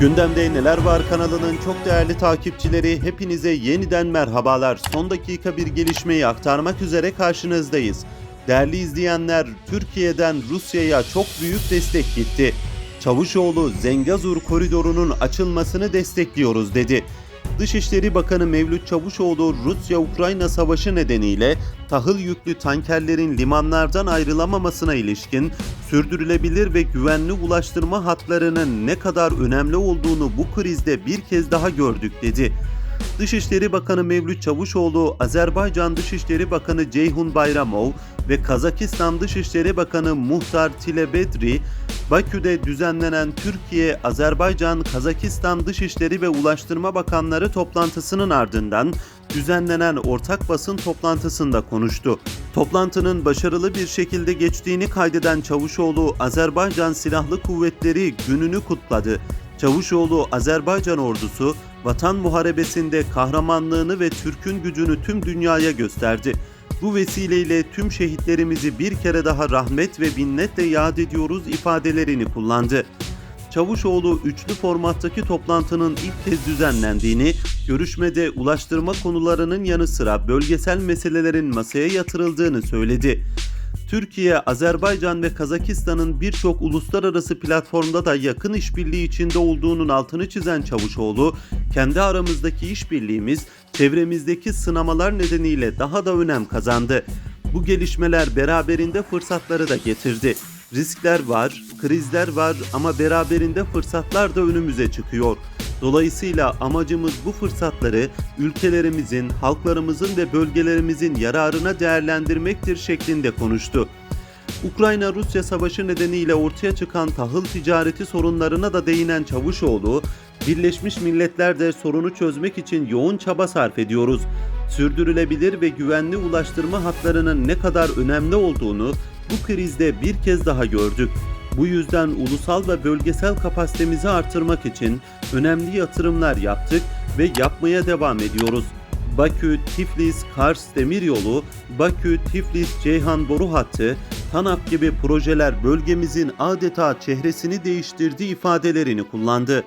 Gündemde Neler Var kanalının çok değerli takipçileri hepinize yeniden merhabalar. Son dakika bir gelişmeyi aktarmak üzere karşınızdayız. Değerli izleyenler, Türkiye'den Rusya'ya çok büyük destek gitti. Çavuşoğlu Zengazur koridorunun açılmasını destekliyoruz dedi. Dışişleri Bakanı Mevlüt Çavuşoğlu Rusya-Ukrayna savaşı nedeniyle tahıl yüklü tankerlerin limanlardan ayrılamamasına ilişkin sürdürülebilir ve güvenli ulaştırma hatlarının ne kadar önemli olduğunu bu krizde bir kez daha gördük dedi. Dışişleri Bakanı Mevlüt Çavuşoğlu, Azerbaycan Dışişleri Bakanı Ceyhun Bayramov ve Kazakistan Dışişleri Bakanı Muhtar Tilebedri, Bakü'de düzenlenen Türkiye, Azerbaycan, Kazakistan Dışişleri ve Ulaştırma Bakanları toplantısının ardından düzenlenen ortak basın toplantısında konuştu. Toplantının başarılı bir şekilde geçtiğini kaydeden Çavuşoğlu, Azerbaycan Silahlı Kuvvetleri gününü kutladı. Çavuşoğlu, Azerbaycan ordusu, vatan muharebesinde kahramanlığını ve Türk'ün gücünü tüm dünyaya gösterdi. Bu vesileyle tüm şehitlerimizi bir kere daha rahmet ve minnetle yad ediyoruz ifadelerini kullandı. Çavuşoğlu üçlü formattaki toplantının ilk kez düzenlendiğini, görüşmede ulaştırma konularının yanı sıra bölgesel meselelerin masaya yatırıldığını söyledi. Türkiye, Azerbaycan ve Kazakistan'ın birçok uluslararası platformda da yakın işbirliği içinde olduğunun altını çizen Çavuşoğlu, kendi aramızdaki işbirliğimiz çevremizdeki sınamalar nedeniyle daha da önem kazandı. Bu gelişmeler beraberinde fırsatları da getirdi. Riskler var, krizler var ama beraberinde fırsatlar da önümüze çıkıyor. Dolayısıyla amacımız bu fırsatları ülkelerimizin, halklarımızın ve bölgelerimizin yararına değerlendirmektir şeklinde konuştu. Ukrayna-Rusya savaşı nedeniyle ortaya çıkan tahıl ticareti sorunlarına da değinen Çavuşoğlu, Birleşmiş Milletler'de sorunu çözmek için yoğun çaba sarf ediyoruz. Sürdürülebilir ve güvenli ulaştırma hatlarının ne kadar önemli olduğunu bu krizde bir kez daha gördük. Bu yüzden ulusal ve bölgesel kapasitemizi artırmak için önemli yatırımlar yaptık ve yapmaya devam ediyoruz. Bakü, Tiflis, Kars Demiryolu, Bakü, Tiflis, Ceyhan boru hattı, TANAP gibi projeler bölgemizin adeta çehresini değiştirdi ifadelerini kullandı.